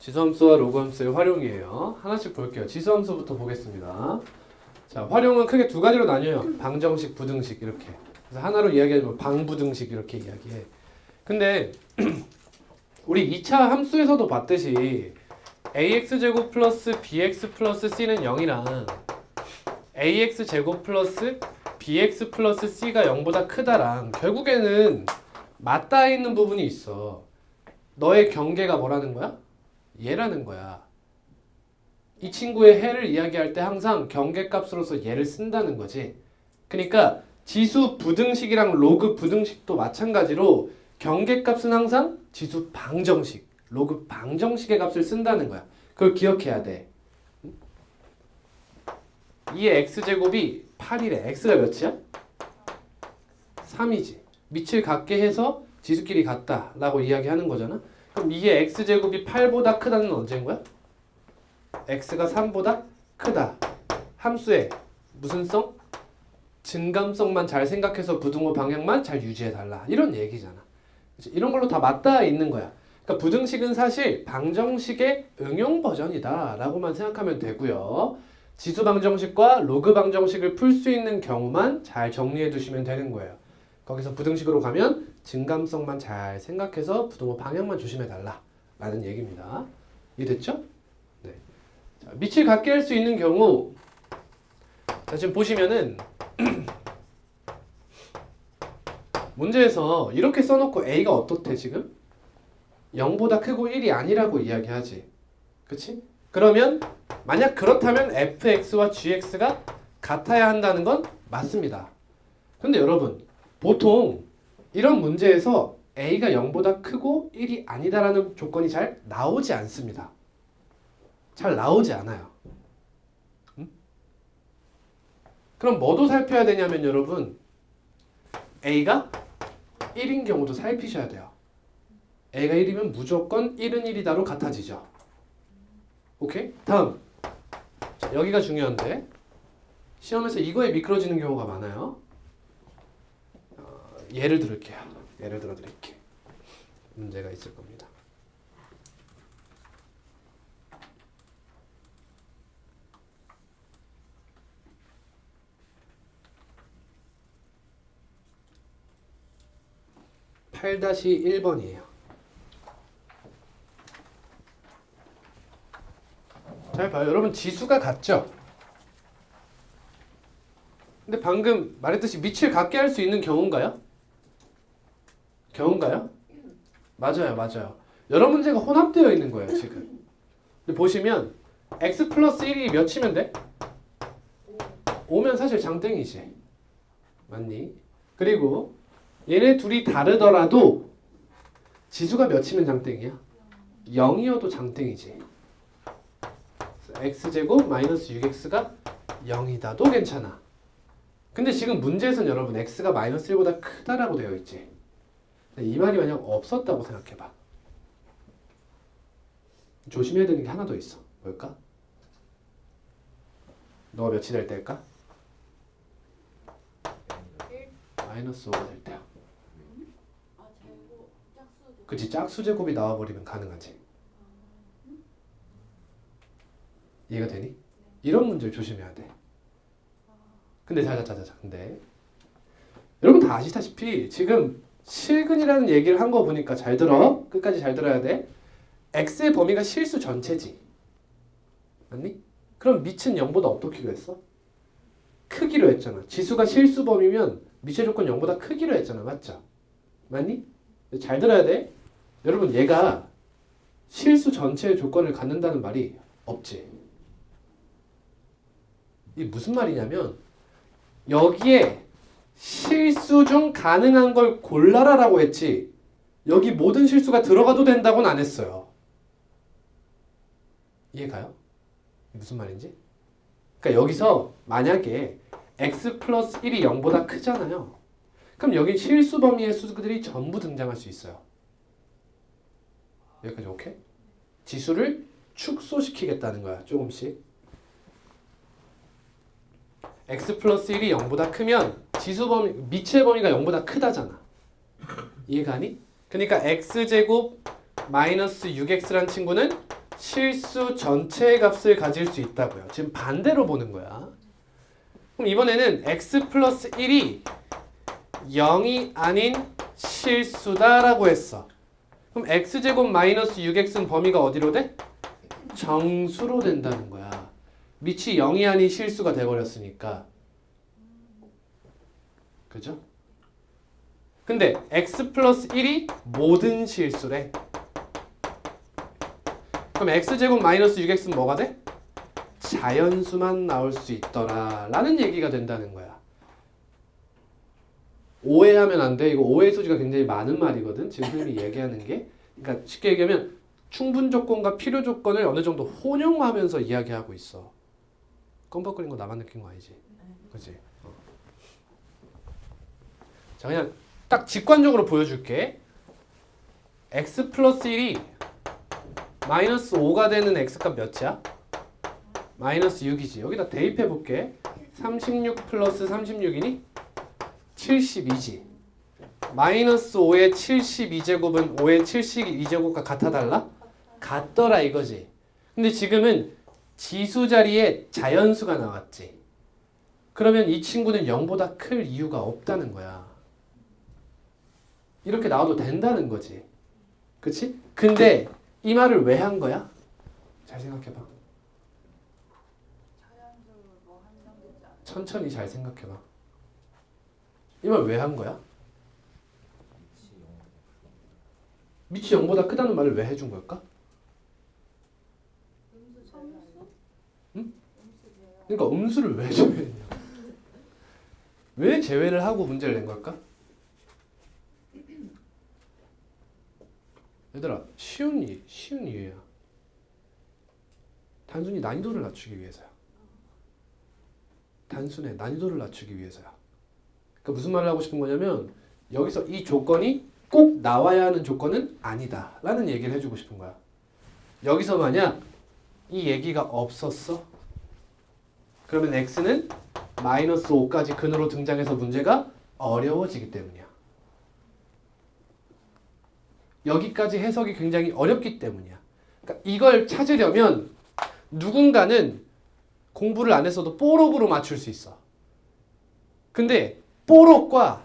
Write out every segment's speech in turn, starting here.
지수함수와 로그함수의 활용이에요. 하나씩 볼게요. 지수함수부터 보겠습니다. 자, 활용은 크게 두 가지로 나뉘어요. 방정식, 부등식 이렇게. 그래서 하나로 이야기하면 방부등식 이렇게 이야기해. 근데 우리 2차 함수에서도 봤듯이 ax 제곱 플러스 bx 플러스 c는 0이랑 ax 제곱 플러스 bx 플러스 c가 0보다 크다랑 결국에는 맞닿아 있는 부분이 있어. 너의 경계가 뭐라는 거야? 얘라는 거야. 이 친구의 해를 이야기할 때 항상 경계값으로서 얘를 쓴다는 거지. 그러니까 지수 부등식이랑 로그 부등식도 마찬가지로 경계값은 항상 지수 방정식, 로그 방정식의 값을 쓴다는 거야. 그걸 기억해야 돼. 이 x제곱이 8이래. x가 몇이야? 3이지. 밑을 같게 해서 지수끼리 같다 라고 이야기하는 거잖아. 그럼 이게 x제곱이 8보다 크다는 언제인 거야? x가 3보다 크다. 함수의 무슨 성? 증감성만 잘 생각해서 부등호 방향만 잘 유지해 달라. 이런 얘기잖아. 그치? 이런 걸로 다 맞닿아 있는 거야. 그러니까 부등식은 사실 방정식의 응용 버전이다 라고만 생각하면 되고요. 지수 방정식과 로그 방정식을 풀 수 있는 경우만 잘 정리해 두시면 되는 거예요. 거기서 부등식으로 가면 증감성만 잘 생각해서 부등호 방향만 조심해 달라 라는 얘기입니다. 이해됐죠? 네. 자, 밑을 같게 할 수 있는 경우 자, 지금 보시면은 문제에서 이렇게 써놓고 a가 어떻대 지금? 0보다 크고 1이 아니라고 이야기하지. 그치? 그러면 만약 그렇다면 fx와 gx가 같아야 한다는 건 맞습니다. 근데 여러분 보통 이런 문제에서 a가 0보다 크고 1이 아니다라는 조건이 잘 나오지 않습니다. 잘 나오지 않아요. 음? 그럼 뭐도 살펴야 되냐면 여러분 a가 1인 경우도 살피셔야 돼요. a가 1이면 무조건 1은 1이다로 같아지죠. 오케이? 다음 자, 여기가 중요한데 시험에서 이거에 미끄러지는 경우가 많아요. 어, 예를 들을게요. 예를 들어 드릴게. 문제가 있을 겁니다. 팔 1번이에요. 잘 봐요. 여러분 지수가 같죠? 근데 방금 말했듯이 밑을 같게 할 수 있는 경우인가요? 경우인가요? 맞아요, 맞아요. 여러 문제가 혼합되어 있는 거예요, 지금. 보시면 x 플러스 1이 몇이면 돼? 5면 사실 장땡이지. 맞니? 그리고 얘네 둘이 다르더라도 지수가 몇이면 장땡이야? 0이어도 장땡이지. x제곱 마이너스 6x가 0이다도 괜찮아. 근데 지금 문제에선 여러분 x가 마이너스 1보다 크다라고 되어 있지. 근데 이 말이 만약 없었다고 생각해봐. 조심해야 되는 게 하나 더 있어. 뭘까? 너가 몇이 될 때일까? 마이너스 5가 될 때야. 그치 짝수 제곱이 나와버리면 가능하지. 이해가 되니? 이런 문제를 조심해야 돼. 근데 자자자자자 근데 여러분 다 아시다시피 지금 실근이라는 얘기를 한 거 보니까 잘 들어 끝까지 잘 들어야 돼. x의 범위가 실수 전체지. 맞니? 그럼 밑은 0보다 어떻게로 했어? 크기로 했잖아. 지수가 실수 범위면 미체 조건 0보다 크기로 했잖아. 맞죠? 맞니? 잘 들어야 돼. 여러분 얘가 실수 전체의 조건을 갖는다는 말이 없지. 이게 무슨 말이냐면 여기에 실수 중 가능한 걸 골라라라고 했지. 여기 모든 실수가 들어가도 된다고는 안 했어요. 이해가요? 무슨 말인지? 그러니까 여기서 만약에 x 플러스 1이 0보다 크잖아요. 그럼 여기 실수 범위의 수들이 전부 등장할 수 있어요. 여기까지 오케이? 지수를 축소시키겠다는 거야. 조금씩. X 플러스 1이 0보다 크면 지수 범위, 미치의 범위가 0보다 크다잖아. 이해가니? 그러니까 x제곱 마이너스 6x란 친구는 실수 전체의 값을 가질 수 있다고요. 지금 반대로 보는 거야. 그럼 이번에는 x 플러스 1이 0이 아닌 실수다라고 했어. 그럼 x제곱 마이너스 6x는 범위가 어디로 돼? 정수로 된다는 거야. 밑이 0이 아닌 실수가 돼버렸으니까. 그죠? 근데 x 플러스 1이 모든 실수래. 그럼 x제곱 마이너스 6x는 뭐가 돼? 자연수만 나올 수 있더라 라는 얘기가 된다는 거야. 오해하면 안 돼. 이거 오해 소지가 굉장히 많은 말이거든. 지금 선생님이 얘기하는 게. 그러니까 쉽게 얘기하면 충분 조건과 필요 조건을 어느 정도 혼용하면서 이야기하고 있어. 껌벅거린 거 나만 느낀 거 아니지? 그지? 어. 자 그냥 딱 직관적으로 보여줄게. x 플러스 1이 마이너스 5가 되는 x값 몇이야? 마이너스 6이지. 여기다 대입해 볼게. 36 플러스 36이니 72지. 마이너스 5의 72제곱은 5의 72제곱과 같아 달라? 같더라 이거지. 근데 지금은 지수 자리에 자연수가 나왔지. 그러면 이 친구는 0보다 클 이유가 없다는 거야. 이렇게 나와도 된다는 거지. 그치? 근데 이 말을 왜 한 거야? 잘 생각해봐. 천천히 잘 생각해봐. 이 말 왜 한 거야? 밑이 0보다 크다는 말을 왜 해준 걸까? 음수 점수? 응? 음수 제외. 그러니까 음수를 왜 제외했냐? 왜 제외를 하고 문제를 낸 걸까? 얘들아 쉬운 이 쉬운 이유야. 단순히 난이도를 낮추기 위해서야. 단순해 난이도를 낮추기 위해서야. 그러니까 무슨 말을 하고 싶은 거냐면 여기서 이 조건이 꼭 나와야 하는 조건은 아니다 라는 얘기를 해주고 싶은 거야. 여기서 만약 이 얘기가 없었어? 그러면 x는 마이너스 5까지 근으로 등장해서 문제가 어려워지기 때문이야. 여기까지 해석이 굉장히 어렵기 때문이야. 그러니까 이걸 찾으려면 누군가는 공부를 안 했어도 뽀록으로 맞출 수 있어. 근데 뽀록과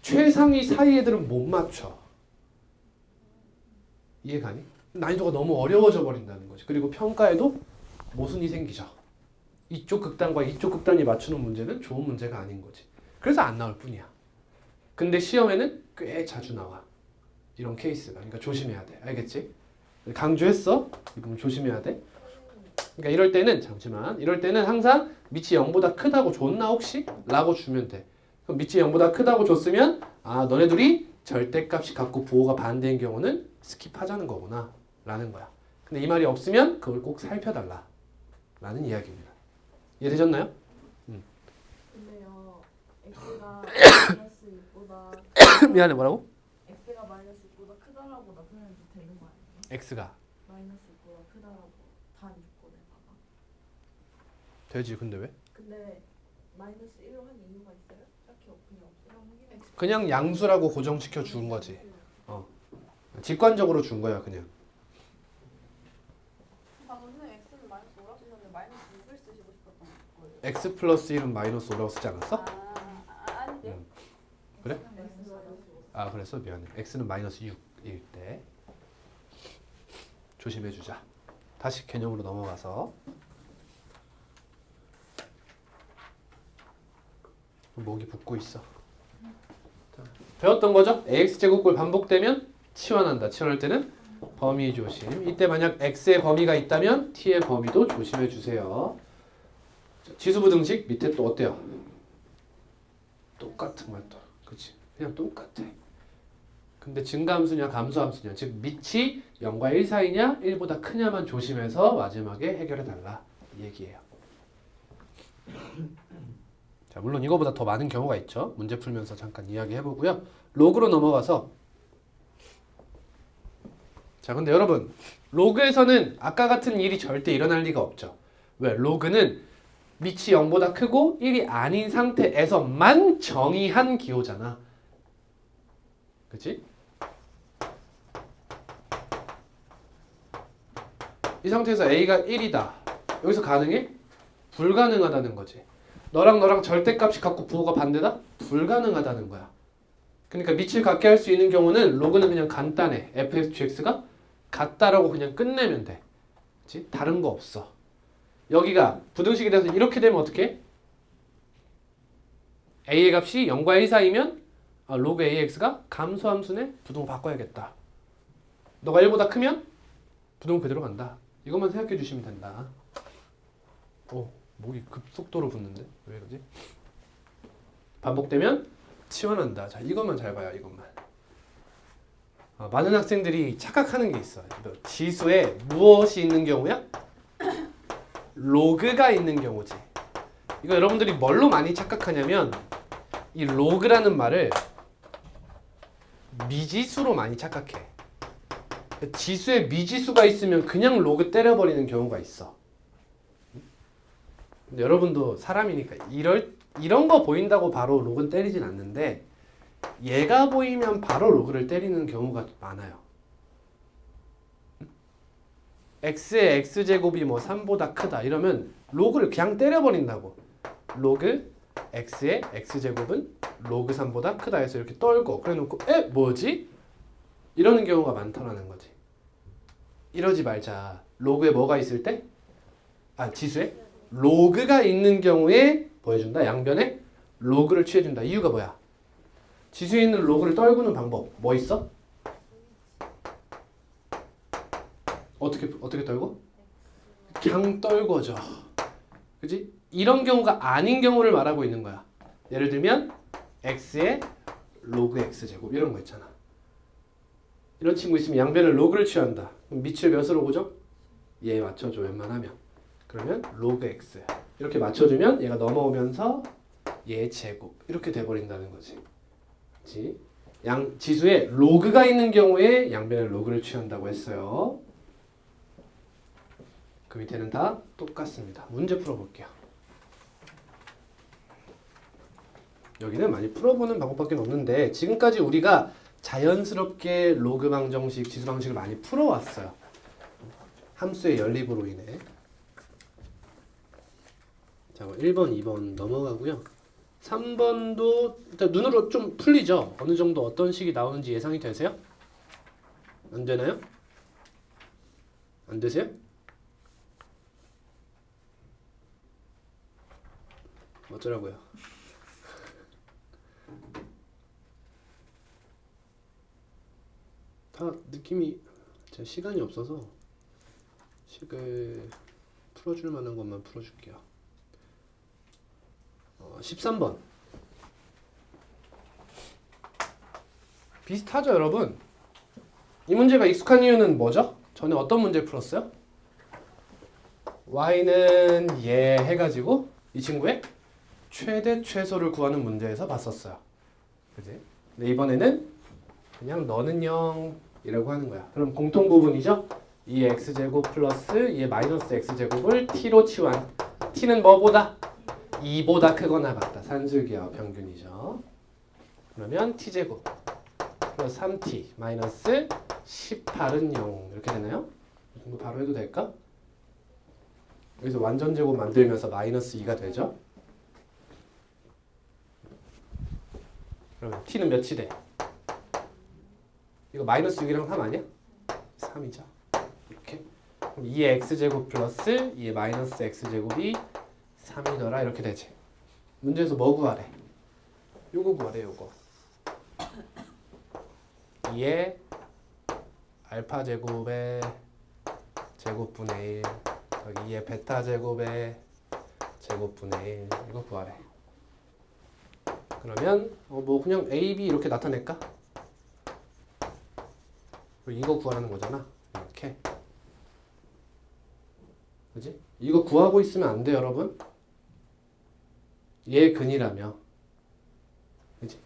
최상위 사이 애들은 못 맞춰. 이해가니? 난이도가 너무 어려워져 버린다는 거지. 그리고 평가에도 모순이 생기죠. 이쪽 극단과 이쪽 극단이 맞추는 문제는 좋은 문제가 아닌 거지. 그래서 안 나올 뿐이야. 근데 시험에는 꽤 자주 나와. 이런 케이스가. 그러니까 조심해야 돼. 알겠지? 강조했어. 이 부분 조심해야 돼. 그러니까 이럴 때는 잠시만. 이럴 때는 항상 밑이 0보다 크다고 줬나 혹시? 라고 주면 돼. 그럼 밑이 0보다 크다고 줬으면 아 너네 둘이 절대값이 같고 부호가 반대인 경우는 스킵하자는 거구나 라는 거야. 근데 이 말이 없으면 그걸 꼭 살펴달라 라는 이야기입니다. 이해되셨나요? 근데요, x가 마이너스 6보다 미안해 뭐라고? x가 마이너스 6보다 크다라고 나타내도 되는 거 아니에요? x가 마이너스 6보다 크다라고 단 6번에다가. 되지 근데 왜? 근데 마이너스 1로 한 이유가 있어요? 딱히 없군요. 그냥 양수라고 고정시켜 준 거지 직관적으로 준 거야 그냥 방금 선생님 x는 마이너스 5라고 쓰셨는데 마이너스 6을 쓰시고 싶었던 거예요. X 플러스 1은 마이너스 5라고 쓰지 않았어? 아, 아. 음. 그래? x는 마이너스 5. 아 그래서 미안해 x는 마이너스 6일 때 조심해 주자 다시 개념으로 넘어가서 목이 붓고 있어 자, 배웠던 거죠? ax 제곱골 반복되면 치환한다 치환할 때는 범위 조심 이때 만약 x의 범위가 있다면 t의 범위도 조심해 주세요 자, 지수부 등식 밑에 또 어때요? 똑같은 말도 그치? 그냥 똑같아. 근데 증가함수냐 감소함수냐 즉 밑이 0과 1 사이냐 1보다 크냐만 조심해서 마지막에 해결해 달라. 이 얘기예요. 자 물론 이거보다 더 많은 경우가 있죠. 문제 풀면서 잠깐 이야기해 보고요. 로그로 넘어가서. 자 근데 여러분 로그에서는 아까 같은 일이 절대 일어날 리가 없죠. 왜? 로그는 밑이 0보다 크고 1이 아닌 상태에서만 정의한 기호잖아 그치? 이 상태에서 a가 1이다. 여기서 가능해? 불가능하다는 거지. 너랑 너랑 절대값이 갖고 부호가 반대다? 불가능하다는 거야. 그러니까 밑을 같게 할 수 있는 경우는 로그는 그냥 간단해. fx, gx가 같다라고 그냥 끝내면 돼. 그치? 다른 거 없어. 여기가 부등식이 돼서 이렇게 되면 어떻게? a의 값이 0과 1 사이면 아, 로그 ax가 감소함수네 부등호 바꿔야겠다. 너가 1보다 크면 부등호 그대로 간다. 이것만 생각해 주시면 된다. 오, 목이 급속도로 붓는데 왜 이러지? 반복되면 치환한다. 자, 이것만 잘 봐요. 이것만. 아, 많은 학생들이 착각하는 게 있어. 지수에 무엇이 있는 경우야? 로그가 있는 경우지. 이거 여러분들이 뭘로 많이 착각하냐면 이 로그라는 말을 미지수로 많이 착각해. 지수에 미지수가 있으면 그냥 로그 때려버리는 경우가 있어. 여러분도 사람이니까 이럴 이런 거 보인다고 바로 로그 때리진 않는데 얘가 보이면 바로 로그를 때리는 경우가 많아요. X의 x제곱이 뭐 3보다 크다 이러면 로그를 그냥 때려버린다고. 로그 x의 x제곱은 로그 3보다 크다 해서 이렇게 떨고 그래놓고 에? 뭐지? 이러는 경우가 많다라는 거지. 이러지 말자. 로그에 뭐가 있을 때? 아 지수에? 로그가 있는 경우에 보여준다. 양변에 로그를 취해준다. 이유가 뭐야? 지수에 있는 로그를 떨구는 방법 뭐 있어? 어떻게 어떻게 떨고? 그냥 떨궈져. 그지? 이런 경우가 아닌 경우를 말하고 있는 거야. 예를 들면 x의 로그 x 제곱 이런 거 있잖아. 이런 친구 있으면 양변을 로그를 취한다. 밑을 몇으로 보죠? 얘 맞춰줘 웬만하면. 그러면 로그 x 이렇게 맞춰주면 얘가 넘어오면서 얘 제곱 이렇게 돼버린다는 거지. 그렇지? 양 지수에 로그가 있는 경우에 양변의 로그를 취한다고 했어요. 그 밑에는 다 똑같습니다. 문제 풀어볼게요. 여기는 많이 풀어보는 방법밖에 없는데 지금까지 우리가 자연스럽게 로그 방정식, 지수 방식을 많이 풀어왔어요. 함수의 연립으로 인해. 자, 1번, 2번 넘어가고요. 3번도 일단 눈으로 좀 풀리죠? 어느 정도 어떤 식이 나오는지 예상이 되세요? 안 되나요? 안 되세요? 어쩌라고요? 다 느낌이 제가 시간이 없어서 식을 풀어줄 만한 것만 풀어줄게요. 어, 13번 비슷하죠 여러분? 이 문제가 익숙한 이유는 뭐죠? 전에 어떤 문제 풀었어요? y는 얘 해가지고 이 친구의 최대 최소를 구하는 문제에서 봤었어요. 그지? 근데 이번에는 그냥 너는 0이라고 하는 거야. 그럼 공통 부분이죠? 이 x제곱 플러스 이 마이너스 x제곱을 t로 치환. t는 뭐보다? 2보다 크거나 같다. 산술기하 평균이죠. 그러면 t제곱 플러스 3t 마이너스 18은 0 이렇게 되나요? 이 정도 바로 해도 될까? 여기서 완전 제곱 만들면서 마이너스 2가 되죠? 그러면 t는 몇이 돼? 이거 마이너스 6이랑 3 아니야? 3이죠. 이렇게. 그럼 2의 x제곱 플러스 2의 마이너스 x제곱이 3이더라 이렇게 되지. 문제에서 뭐 구하래? 요거 구하래 요거. 2의 알파 제곱의 제곱분의 1 여기 2의 베타 제곱의 제곱분의 1 이거 구하래. 그러면 어, 뭐 그냥 a, b 이렇게 나타낼까? 이거 구하라는 거잖아. 이렇게. 그지? 이거 구하고 있으면 안 돼, 여러분. 얘 근이라며. 그지?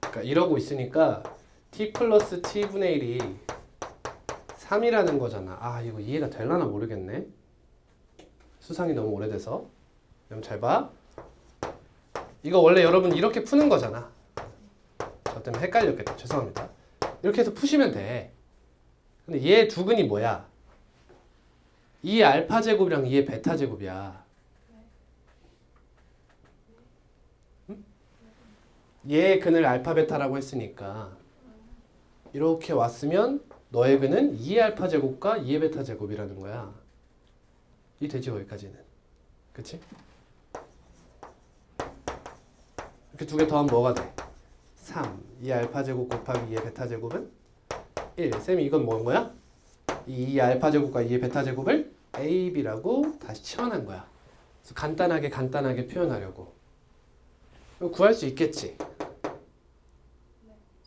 그러니까 이러고 있으니까 t 플러스 t분의 1이 3이라는 거잖아. 아, 이거 이해가 될라나 모르겠네. 수상이 너무 오래돼서. 그럼 잘 봐. 이거 원래 여러분 이렇게 푸는 거잖아. 저 때문에 헷갈렸겠다. 죄송합니다. 이렇게 해서 푸시면 돼. 근데 얘 두근이 뭐야? 2 알파 제곱이랑 2의 베타 제곱이야. 응? 얘의 근을 알파 베타라고 했으니까 이렇게 왔으면 너의 근은 2의 알파 제곱과 2의 베타 제곱이라는 거야. 이 되지 거기까지는. 그치? 이렇게 두 개 더하면 뭐가 돼? 3. 2 알파 제곱 곱하기 2의 베타 제곱은 1. 쌤이 이건 뭔 거야? 이 2 알파 제곱과 2의 베타 제곱을 AB라고 다시 치환한 거야. 그래서 간단하게 간단하게 표현하려고. 구할 수 있겠지?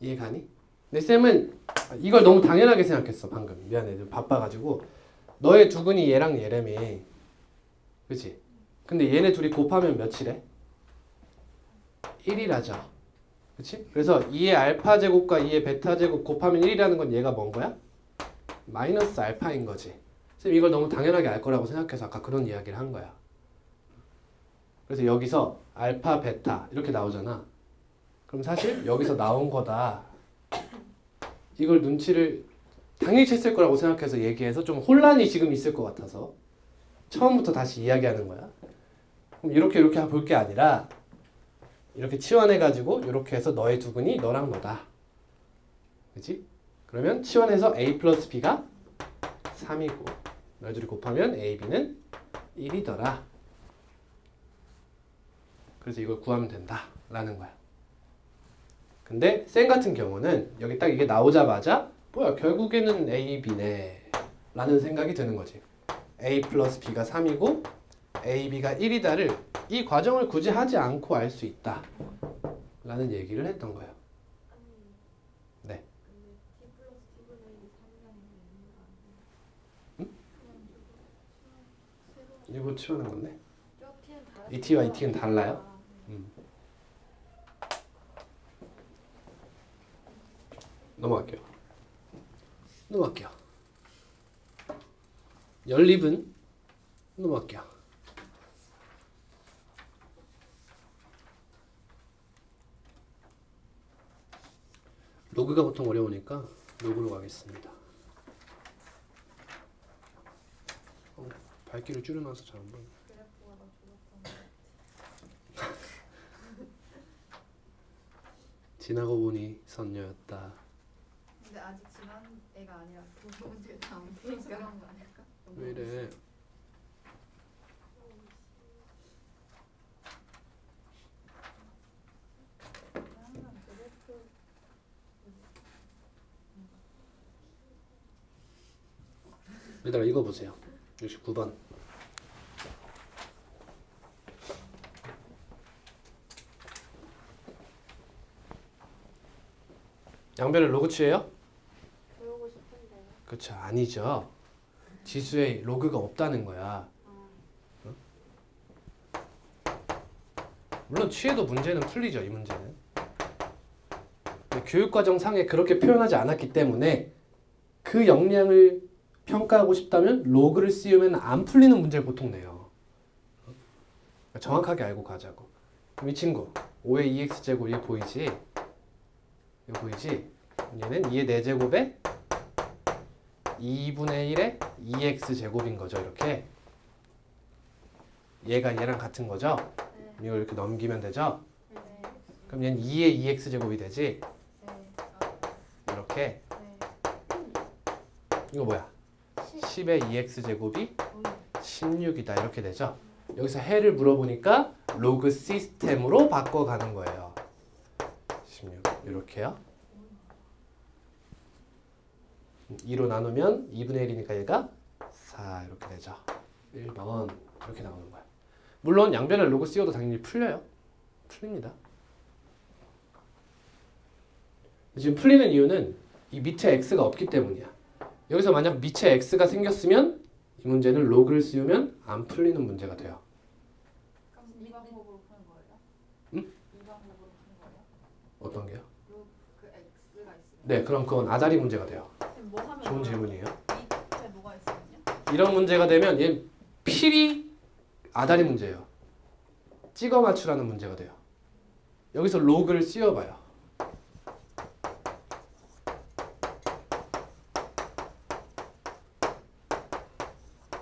이해 가니? 근데 쌤은 이걸 너무 당연하게 생각했어 방금. 미안해. 좀 바빠가지고. 너의 두근이 얘랑 얘라며. 그치? 근데 얘네 둘이 곱하면 몇이래? 1이라죠. 그치? 그래서 2의 알파 제곱과 2의 베타 제곱 곱하면 1이라는 건 얘가 뭔 거야? 마이너스 알파인 거지. 쌤 이걸 너무 당연하게 알 거라고 생각해서 아까 그런 이야기를 한 거야. 그래서 여기서 알파, 베타 이렇게 나오잖아. 그럼 사실 여기서 나온 거다. 이걸 눈치를 당연히 챘을 거라고 생각해서 얘기해서 좀 혼란이 지금 있을 것 같아서 처음부터 다시 이야기하는 거야. 그럼 이렇게 이렇게 볼 게 아니라 이렇게 치환해가지고 이렇게 해서 너의 두근이 너랑 너다. 그지? 그러면 치환해서 a 플러스 b가 3이고 너희 둘이 곱하면 a, b는 1이더라. 그래서 이걸 구하면 된다 라는 거야. 근데 쌤 같은 경우는 여기 딱 이게 나오자마자 뭐야 결국에는 a, b네 라는 생각이 드는 거지. a 플러스 b가 3이고 a, b가 1이다를 이 과정을 굳이 하지 않고 알 수 있다 라는 얘기를 했던 거예요. 네. 근데 t 플러스 t분의 1이 3이라는 게 의미가 안 돼. 응? 그냥 저거 새로 이거 치우는 건데. 이 t와 이 t는 달라요? 아, 네. 넘어갈게요. 넘어갈게요. 연립은 넘어갈게요. 로그가 보통 어려우니까 로그로 가겠습니다. 어, 밝기를 줄여놔서 잘 안 보여. 지나고 보니 선녀였다. 아직 지난 애가 아니라 도서 문제 다음 페이지 그런 거 아닐까? 왜 이래? 얘들아 이거 보세요. 69번. 양변을 로그 취해요? 그렇죠. 아니죠. 지수에 로그가 없다는 거야. 어? 물론 취해도 문제는 풀리죠. 이 문제는. 근데 교육과정 상에 그렇게 표현하지 않았기 때문에 그 역량을 평가하고 싶다면 로그를 씌우면 안 풀리는 문제를 보통 내요. 어? 그러니까 정확하게 알고 가자고. 이 친구 5의 2x 제곱 얘 보이지? 이거 보이지? 얘는 2의 4제곱에 2분의 1의 2x 제곱인 거죠. 이렇게 얘가 얘랑 같은 거죠. 네. 이걸 이렇게 넘기면 되죠. 네. 그럼 얘는 2의 2x 제곱이 되지. 네. 이렇게 네. 이거 뭐야? 10의 2x 제곱이 16이다 이렇게 되죠. 여기서 해를 물어보니까 로그 시스템으로 바꿔가는 거예요. 16 이렇게요. 2로 나누면 2분의 1이니까 얘가 4 이렇게 되죠. 1번 이렇게 나오는 거야. 물론 양변을 로그 씌워도 당연히 풀려요. 풀립니다. 지금 풀리는 이유는 이 밑에 x가 없기 때문이야. 여기서 만약 밑에 x가 생겼으면 이 문제는 로그를 씌우면 안 풀리는 문제가 돼요. 그럼 이 방법으로 푸는 거예요? 응? 이 방법으로 푸는 거예요? 어떤 게요? 그 x가 있으면 네, 그럼 그건 아다리 문제가 돼요. 뭐 하면 좋은? 질문이에요. 밑에 뭐가 있으면요? 이런 문제가 되면 얘 필히 아다리 문제예요. 찍어 맞추라는 문제가 돼요. 여기서 로그를 씌워봐요.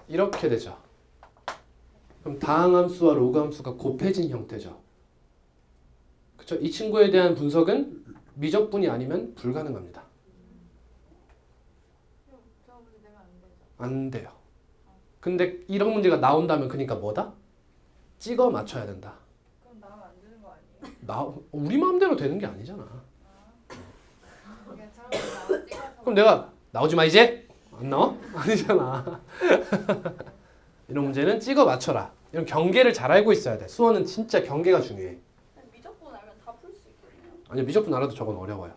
이렇게 되죠. 그럼 다항함수와 로그함수가 곱해진 형태죠. 그렇죠? 이 친구에 대한 분석은 미적분이 아니면 불가능합니다. 저 문제 내면 안 돼요. 근데 이런 문제가 나온다면 그러니까 뭐다? 찍어 맞춰야 된다. 그럼 나면 안 되는 거 아니에요? 나 우리 마음대로 되는 게 아니잖아. 찍어서 그럼 내가 나오지 마 이제 안 나와? 아니잖아. 이런 문제는 찍어 맞춰라. 이런 경계를 잘 알고 있어야 돼. 수원은 진짜 경계가 중요해. 미적분 알면 다 풀 수 있겠네요. 아니 미적분 알아도 저건 어려워요.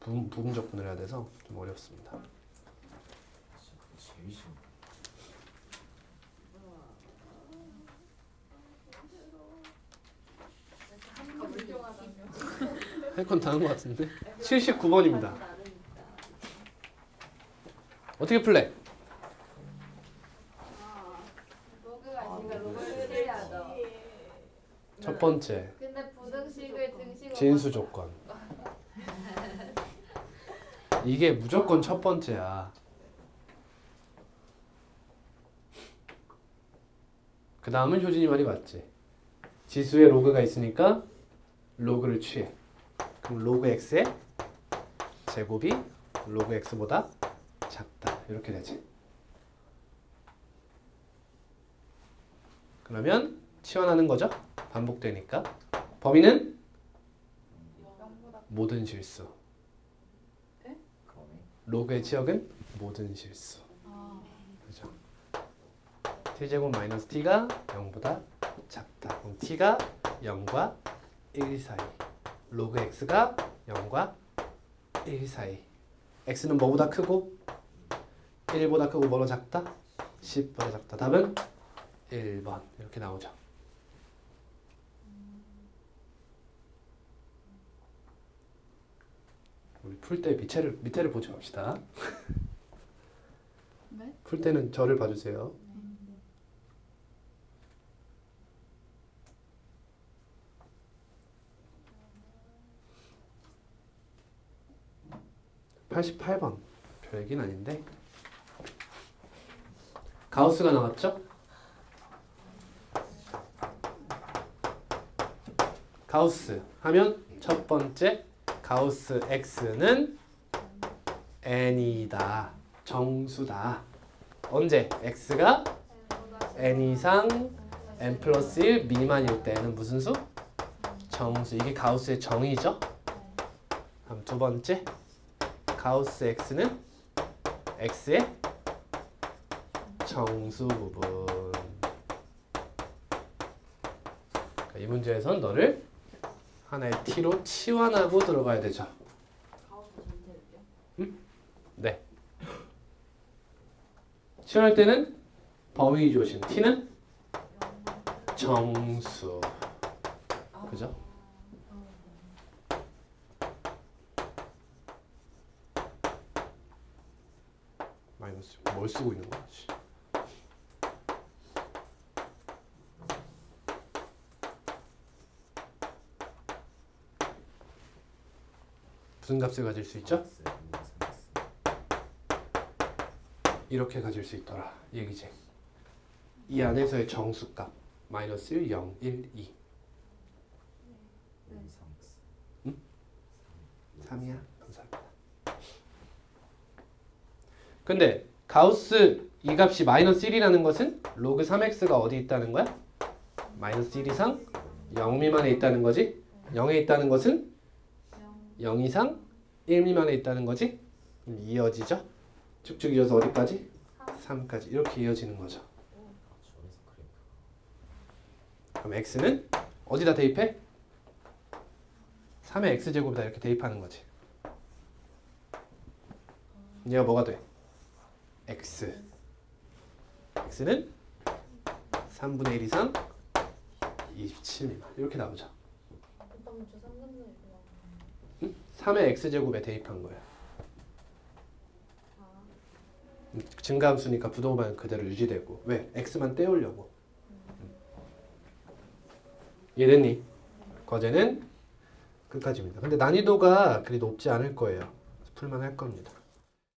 부, 부분 적분을 해야 돼서 좀 어렵습니다. 제일 쉬운 한번 물경하다며. 할건 다한 것 같은데. 79번입니다. 어떻게 풀래? 첫 번째 진수 조건. 이게 무조건 첫 번째야. 그 다음은 효진이 말이 맞지. 지수에 로그가 있으니까 로그를 취해. 그럼 로그 x의 제곱이 로그 x보다 작다. 이렇게 되지. 그러면 치환하는 거죠. 반복되니까. 범위는 모든 실수. 그러네 로그의 지역은 모든 실수. 아, 그죠? T제곱 마이너스 t가 0보다 작다. 그럼 t가 0과 1 사이. 로그 x가 0과 1 사이. x는 뭐보다 크고 1보다 크고 뭐로 작다? 10보다 작다. 답은 1번. 이렇게 나오죠. 우리 풀 때 밑에를 밑에를 보지 맙시다. 네? 풀 때는 저를 봐주세요. (88번) 별긴 아닌데? 가우스가 나왔죠? 가우스 하면 첫 번째 가우스 x는 n이다. 정수다. 언제? X가 n 이상 n 플러스 1 미만일 때는 무슨 수? 정수. 이게 가우스의 정의죠? 다음 두 번째 가우스 x는 x의 정수 부분 그러니까 이 문제에선 너를 하나의 t로 치환하고 들어가야 되죠 전체를요? 네. 치환할 때는 범위 조심. t는 정수. 그죠? 마이너스 뭘 쓰고 있는 거야? 씨. 무슨 값을 가질 수 있죠? 이렇게 가질 수 있더라 이 얘기지 이 안에서의 정수값 마이너스 1, 0, 1, 2 3이야? 감사합니다 근데 가우스 이 값이 마이너스 1이라는 것은 로그 3x가 어디 있다는 거야? 마이너스 1 이상 0 미만에 있다는 거지 0에 있다는 것은 0 이상 1 미만에 있다는 거지 이어지죠? 쭉쭉 이어서 어디까지? 3까지 이렇게 이어지는 거죠. 그럼 x는 어디다 대입해? 3의 x제곱이다 이렇게 대입하는 거지. 얘가 뭐가 돼? X. x는 3분의 1 이상 27 미만 이렇게 나오죠. 잠깐만 저 3분의 1 3의 x제곱에 대입한 음, 증가함수니까 부동반 그대로 유지되고 왜? x만 떼우려고. 음. 이해됐니? 과제는 끝까지입니다. 근데 난이도가 그리 높지 않을 거예요. 풀만 할 겁니다.